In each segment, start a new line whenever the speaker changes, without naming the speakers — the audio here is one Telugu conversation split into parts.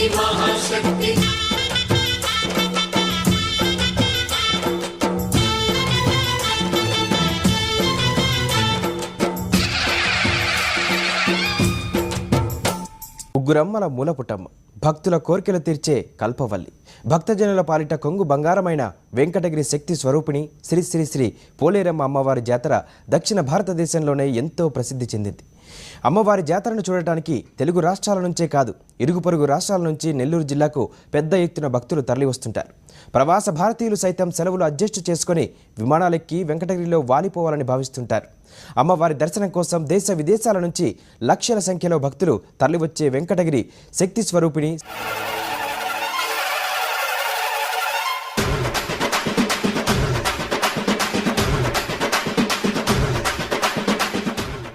శక్తి మహాశక్తి ఉగ్గురమ్మల మూలపుటమ్మ భక్తుల కోరికలు తీర్చే కల్పవల్లి. భక్తజనుల పాలిట కొంగు బంగారమైన వెంకటగిరి శక్తి స్వరూపిణి శ్రీ శ్రీ శ్రీ పోలేరమ్మ అమ్మవారి జాతర దక్షిణ భారతదేశంలోనే ఎంతో ప్రసిద్ధి చెందింది. అమ్మవారి జాతరను చూడటానికి తెలుగు రాష్ట్రాల నుంచే కాదు ఇరుగు పొరుగు రాష్ట్రాల నుంచి నెల్లూరు జిల్లాకు పెద్ద ఎత్తున భక్తులు తరలివస్తుంటారు. ప్రవాస భారతీయులు సైతం సెలవులు అడ్జస్ట్ చేసుకొని విమానాలెక్కి వెంకటగిరిలో వాలిపోవాలని భావిస్తుంటారు. అమ్మవారి దర్శనం కోసం దేశ విదేశాల నుంచి లక్షల సంఖ్యలో భక్తులు తరలివచ్చే వెంకటగిరి శక్తి స్వరూపిణి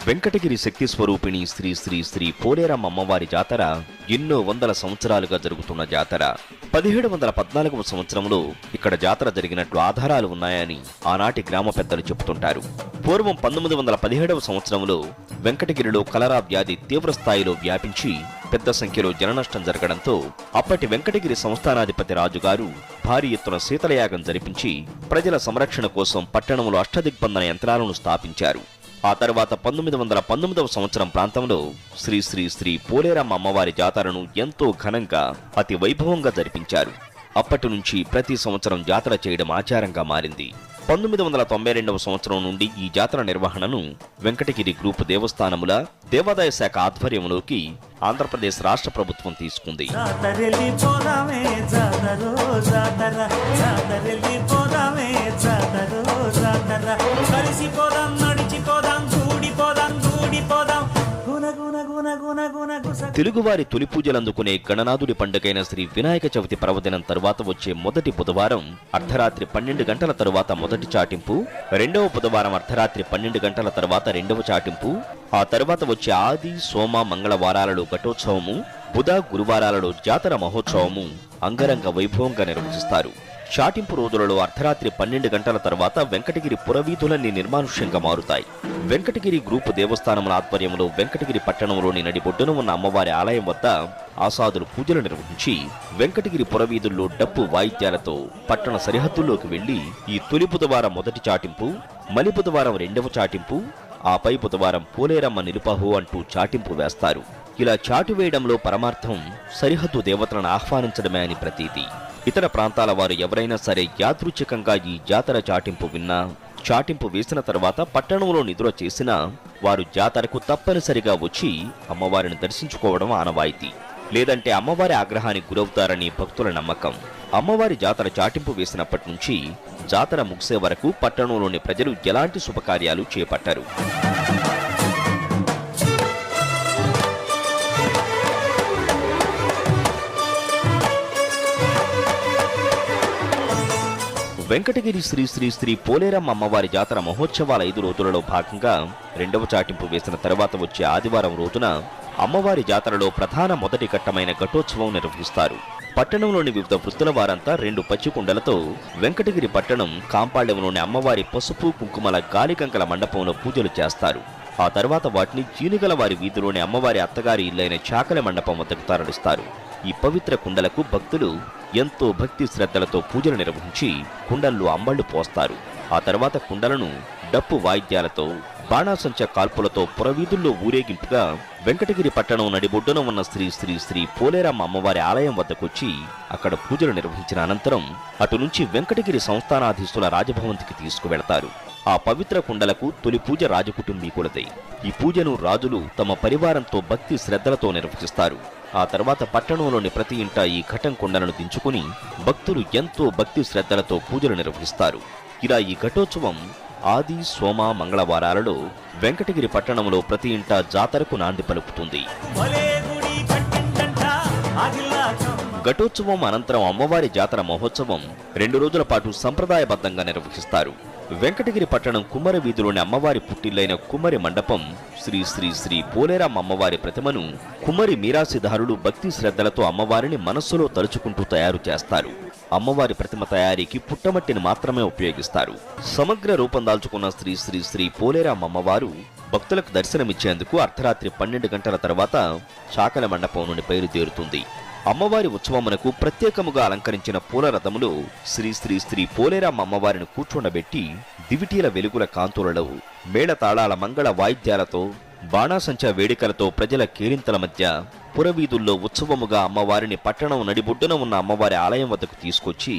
వెంకటగిరి శక్తి స్వరూపిణి శ్రీ శ్రీ శ్రీ పోలేరమ్మ అమ్మవారి జాతర ఎన్నో వందల సంవత్సరాలుగా జరుగుతున్న జాతర. పదిహేడు వందల పద్నాలుగవ సంవత్సరంలో ఇక్కడ జాతర జరిగినట్లు ఆధారాలు ఉన్నాయని ఆనాటి గ్రామ పెద్దలు చెబుతుంటారు. పూర్వం పంతొమ్మిది వందల పదిహేడవ సంవత్సరంలో వెంకటగిరిలో కలరా వ్యాధి తీవ్ర స్థాయిలో వ్యాపించి పెద్ద సంఖ్యలో జననష్టం జరగడంతో అప్పటి వెంకటగిరి సంస్థానాధిపతి రాజుగారు భారీ ఎత్తున శీతలయాగం జరిపించి ప్రజల సంరక్షణ కోసం పట్టణంలో అష్టదిగ్బంధన యంత్రాలను స్థాపించారు. ఆ తర్వాత పంతొమ్మిది వందల పంతొమ్మిదవ సంవత్సరం ప్రాంతంలో శ్రీ శ్రీ శ్రీ పోలేరమ్మ అమ్మవారి జాతరను ఎంతో ఘనంగా అతి వైభవంగా జరిపించారు. అప్పటి నుంచి ప్రతి సంవత్సరం జాతర చేయడం ఆచారంగా మారింది. పంతొమ్మిది వందల తొంభై రెండవ సంవత్సరం నుండి ఈ జాతర నిర్వహణను వెంకటగిరి గ్రూప్ దేవస్థానముల దేవాదాయ శాఖ ఆధ్వర్యంలోకి ఆంధ్రప్రదేశ్ రాష్ట్ర ప్రభుత్వం తీసుకుంది.
జాతరో జాతర. కలిసిపోదాం నడిచిపోదాం కూడిపోదాం కూడిపోదాం. గుస.
తెలుగువారి తొలి పూజలందుకునే గణనాథుడి పండుగైన శ్రీ వినాయక చవితి పర్వదినం తరువాత వచ్చే మొదటి బుధవారం అర్ధరాత్రి పన్నెండు గంటల తరువాత మొదటి చాటింపు రెండవ బుధవారం అర్ధరాత్రి పన్నెండు గంటల తరువాత రెండవ చాటింపు ఆ తరువాత వచ్చే ఆది సోమ మంగళవారాలలో ఘటోత్సవము బుధ గురువారాలలో జాతర మహోత్సవము అంగరంగ వైభవంగా నిర్వహిస్తారు. చాటింపు రోజులలో అర్ధరాత్రి పన్నెండు గంటల తర్వాత వెంకటగిరి పురవీధులన్నీ నిర్మానుష్యంగా మారుతాయి. వెంకటగిరి గ్రూపు దేవస్థానముల ఆధ్వర్యంలో వెంకటగిరి పట్టణంలోని నడిబొడ్డున ఉన్న అమ్మవారి ఆలయం వద్ద ఆసాదులు పూజలు నిర్వహించి వెంకటగిరి పురవీధుల్లో డప్పు వాయిద్యాలతో పట్టణ సరిహద్దుల్లోకి వెళ్ళి ఈ తొలి బుధవారం మొదటి చాటింపు మలి బుధవారం రెండవ చాటింపు ఆపై బుధవారం పోలేరమ్మ నిలుపహు అంటూ చాటింపు వేస్తారు. ఇలా చాటు వేయడంలో పరమార్థం సరిహద్దు దేవతలను ఆహ్వానించడమే అని ప్రతీతి. ఇతర ప్రాంతాల వారు ఎవరైనా సరే యాదృచ్ఛికంగా ఈ జాతర చాటింపు విన్నా చాటింపు వేసిన తర్వాత పట్టణంలో నిద్ర చేసినా వారు జాతరకు తప్పనిసరిగా వచ్చి అమ్మవారిని దర్శించుకోవడం ఆనవాయితీ. లేదంటే అమ్మవారి ఆగ్రహానికి గురవుతారని భక్తుల నమ్మకం. అమ్మవారి జాతర చాటింపు వేసినప్పటి నుంచి జాతర ముగిసే వరకు పట్టణంలోని ప్రజలు ఎలాంటి శుభకార్యాలు చేపట్టరు. వెంకటగిరి శ్రీ శ్రీ శ్రీ పోలేరమ్మ అమ్మవారి జాతర మహోత్సవాల ఐదు రోజులలో భాగంగా రెండవ చాటింపు వేసిన తర్వాత వచ్చే ఆదివారం రోజున అమ్మవారి జాతరలో ప్రధాన మొదటి ఘట్టమైన ఘటోత్సవం నిర్వహిస్తారు. పట్టణంలోని వివిధ వృత్తుల వారంతా రెండు పచ్చి కుండలతో వెంకటగిరి పట్టణం కాంపాళ్యంలోని అమ్మవారి పసుపు కుంకుమల గాలికంకల మండపంలో పూజలు చేస్తారు. ఆ తర్వాత వాటిని జీనుగల వారి వీధిలోని అమ్మవారి అత్తగారి ఇల్లైన చాకల మండపం వద్దకు తరలిస్తారు. ఈ పవిత్ర కుండలకు భక్తులు ఎంతో భక్తి శ్రద్ధలతో పూజలు నిర్వహించి కుండల్లో అంబళ్ళు పోస్తారు. ఆ తర్వాత కుండలను డప్పు వాయిద్యాలతో బాణాసంచ కాల్పులతో పురవీధుల్లో ఊరేగింపుగా వెంకటగిరి పట్టణం నడిబొడ్డున ఉన్న శ్రీ శ్రీ శ్రీ పోలేరమ్మ అమ్మవారి ఆలయం వద్దకొచ్చి అక్కడ పూజలు నిర్వహించిన అనంతరం అటు నుంచి వెంకటగిరి సంస్థానాధీశుల రాజభవంతికి తీసుకువెళతారు. ఆ పవిత్ర కుండలకు తొలి పూజ రాజకుటుంబీకులదే ఈ పూజను రాజులు తమ పరివారంతో భక్తి శ్రద్ధలతో నిర్వహిస్తారు. ఆ తర్వాత పట్టణంలోని ప్రతి ఇంట ఈ ఘటం కొండలను దించుకుని భక్తులు ఎంతో భక్తి శ్రద్ధలతో పూజలు నిర్వహిస్తారు. ఇలా ఈ ఘటోత్సవం ఆది సోమ మంగళవారాలలో వెంకటగిరి పట్టణంలో ప్రతి ఇంట జాతరకు నాంది పలుకుతుంది. ఘటోత్సవం అనంతరం అమ్మవారి జాతర మహోత్సవం రెండు రోజుల పాటు సంప్రదాయబద్ధంగా నిర్వహిస్తారు. వెంకటగిరి పట్టణం కుమ్మరి వీధిలోని అమ్మవారి పుట్టిల్లైన కుమ్మరి మండపం శ్రీ శ్రీ శ్రీ పోలేరమ్మ అమ్మవారి ప్రతిమను కుమ్మరి మీరాసిదారులు భక్తి శ్రద్ధలతో అమ్మవారిని మనస్సులో తలుచుకుంటూ తయారు చేస్తారు. అమ్మవారి ప్రతిమ తయారీకి పుట్టమట్టిని మాత్రమే ఉపయోగిస్తారు. సమగ్ర రూపం దాల్చుకున్న శ్రీ శ్రీ శ్రీ పోలేరమ్మ అమ్మవారు భక్తులకు దర్శనమిచ్చేందుకు అర్ధరాత్రి పన్నెండు గంటల తర్వాత చాకల మండపం నుండి బయలుదేరుతుంది. అమ్మవారి ఉత్సవమునకు ప్రత్యేకముగా అలంకరించిన పూల రథములో శ్రీ శ్రీ శ్రీ అమ్మవారిని కూర్చుండబెట్టి దివిటీల వెలుగుల కాంతులలో మేళతాళాల మంగళ వాయిద్యాలతో బాణాసంచా వేడుకలతో ప్రజల కేరింతల మధ్య పురవీధుల్లో ఉత్సవముగా అమ్మవారిని పట్టణం నడిబొడ్డున ఉన్న అమ్మవారి ఆలయం వద్దకు తీసుకొచ్చి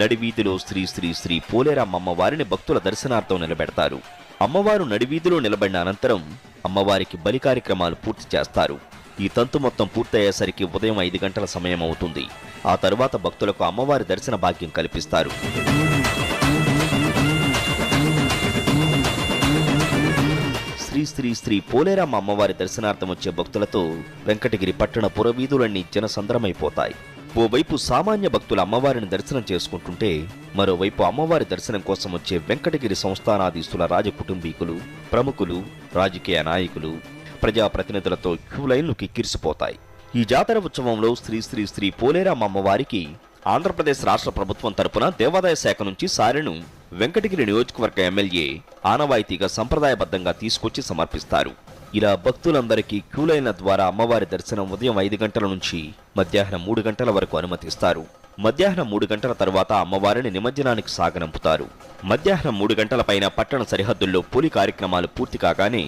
నడివీధిలో శ్రీ శ్రీ శ్రీ పోలేరామ్మ అమ్మవారిని భక్తుల దర్శనార్థం నిలబెడతారు. అమ్మవారు నడివీధిలో నిలబడిన అనంతరం అమ్మవారికి బలి కార్యక్రమాలు పూర్తి చేస్తారు. ఈ తంతు మొత్తం పూర్తయ్యేసరికి ఉదయం ఐదు గంటల సమయం అవుతుంది. ఆ తరువాత భక్తులకు అమ్మవారి దర్శన భాగ్యం కల్పిస్తారు. శ్రీ శ్రీ శ్రీ పోలేరమ్మ అమ్మవారి దర్శనార్థం వచ్చే భక్తులతో వెంకటగిరి పట్టణ పురవీధులన్నీ జనసంద్రమైపోతాయి. ఓవైపు సామాన్య భక్తులు అమ్మవారిని దర్శనం చేసుకుంటుంటే మరోవైపు అమ్మవారి దర్శనం కోసం వచ్చే వెంకటగిరి సంస్థానాధీశుల రాజకుటుంబీకులు ప్రముఖులు రాజకీయ నాయకులు ప్రజాప్రతినిధులతో క్యూ లైన్లు కిక్కిరిసిపోతాయి ఈ జాతర ఉత్సవంలో శ్రీ శ్రీ శ్రీ పోలేరమ్మ అమ్మవారికి ఆంధ్రప్రదేశ్ రాష్ట్ర ప్రభుత్వం తరపున దేవాదాయ శాఖ నుంచి సారెను వెంకటగిరి నియోజకవర్గ ఎమ్మెల్యే ఆనవాయితీగా సంప్రదాయబద్ధంగా తీసుకొచ్చి సమర్పిస్తారు. ఇలా భక్తులందరికీ క్యూలైన్ల ద్వారా అమ్మవారి దర్శనం ఉదయం ఐదు గంటల నుంచి మధ్యాహ్నం మూడు గంటల వరకు అనుమతిస్తారు. మధ్యాహ్నం మూడు గంటల తర్వాత అమ్మవారిని నిమజ్జనానికి సాగనంపుతారు. మధ్యాహ్నం మూడు గంటల పైన పట్టణ సరిహద్దుల్లో పులి కార్యక్రమాలు పూర్తి కాగానే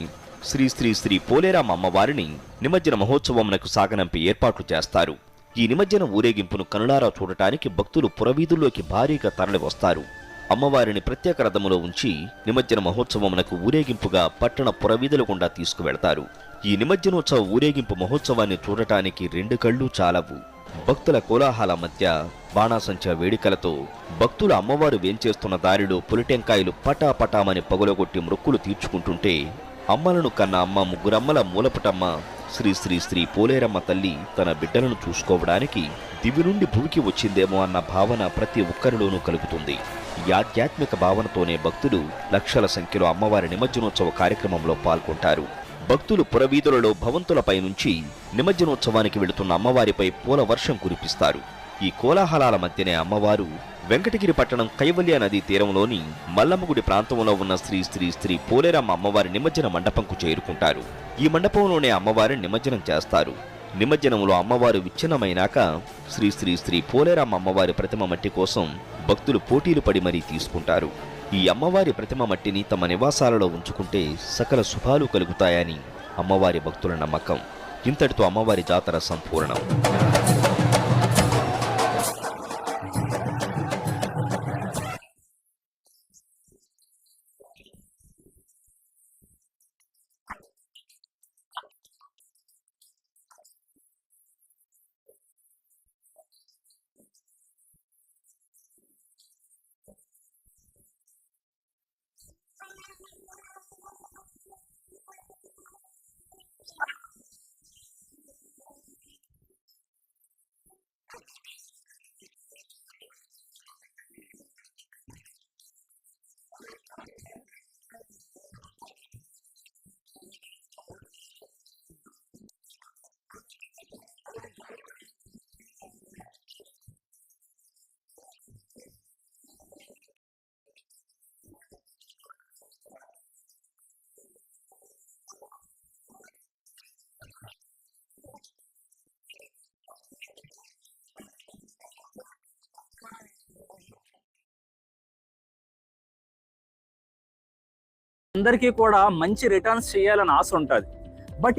శ్రీ శ్రీ శ్రీ పోలేరామ అమ్మవారిని నిమజ్జన మహోత్సవమునకు సాగనంపి ఏర్పాట్లు చేస్తారు. ఈ నిమజ్జన ఊరేగింపును కనులారా చూడటానికి భక్తులు పురవీధుల్లోకి భారీగా తరలి వస్తారు. అమ్మవారిని ప్రత్యేక రథములో ఉంచి నిమజ్జన మహోత్సవమునకు ఊరేగింపుగా పట్టణ పురవీధుల గుండా తీసుకువెళతారు. ఈ నిమజ్జనోత్సవ ఊరేగింపు మహోత్సవాన్ని చూడటానికి రెండు కళ్ళు చాలవు. భక్తుల కోలాహల మధ్య బాణాసంచా వేడుకలతో భక్తులు అమ్మవారు వేంచేస్తున్న దారిలో పులిటెంకాయలు పటాపటామని పగులగొట్టి మృక్కులు తీర్చుకుంటుంటే అమ్మలను కన్న అమ్మ ముగ్గురమ్మల మూలపుటమ్మ శ్రీ శ్రీ శ్రీ పోలేరమ్మ తల్లి తన బిడ్డలను చూసుకోవడానికి దివి నుండి భూమికి వచ్చిందేమో అన్న భావన ప్రతి ఒక్కరిలోనూ కలుగుతుంది. యాధ్యాత్మిక ఆధ్యాత్మిక భావనతోనే భక్తులు లక్షల సంఖ్యలో అమ్మవారి నిమజ్జనోత్సవ కార్యక్రమంలో పాల్గొంటారు. భక్తులు పురవీధులలో భవంతులపై నుంచి నిమజ్జనోత్సవానికి వెళుతున్న అమ్మవారిపై పూల వర్షం కురిపిస్తారు. ఈ కోలాహలాల మధ్యనే అమ్మవారు వెంకటగిరి పట్టణం కైవల్య నదీ తీరంలోని మల్లమ్మగుడి ప్రాంతంలో ఉన్న శ్రీ శ్రీ శ్రీ పోలేరమ్మ అమ్మవారి నిమజ్జన మండపంకు చేరుకుంటారు. ఈ మండపంలోనే అమ్మవారిని నిమజ్జనం చేస్తారు. నిమజ్జనంలో అమ్మవారు విచ్ఛిన్నమైనాక శ్రీ శ్రీ శ్రీ పోలేరమ్మ అమ్మవారి ప్రతిమ మట్టి కోసం భక్తులు పోటీలు పడి మరీ తీసుకుంటారు. ఈ అమ్మవారి ప్రతిమ మట్టిని తమ నివాసాలలో ఉంచుకుంటే సకల శుభాలు కలుగుతాయని అమ్మవారి భక్తుల నమ్మకం. ఇంతటితో అమ్మవారి జాతర సంపూర్ణం.
అందరికీ కూడా మంచి రిటర్న్స్ చేయాలని ఆశ ఉంటుంది. బట్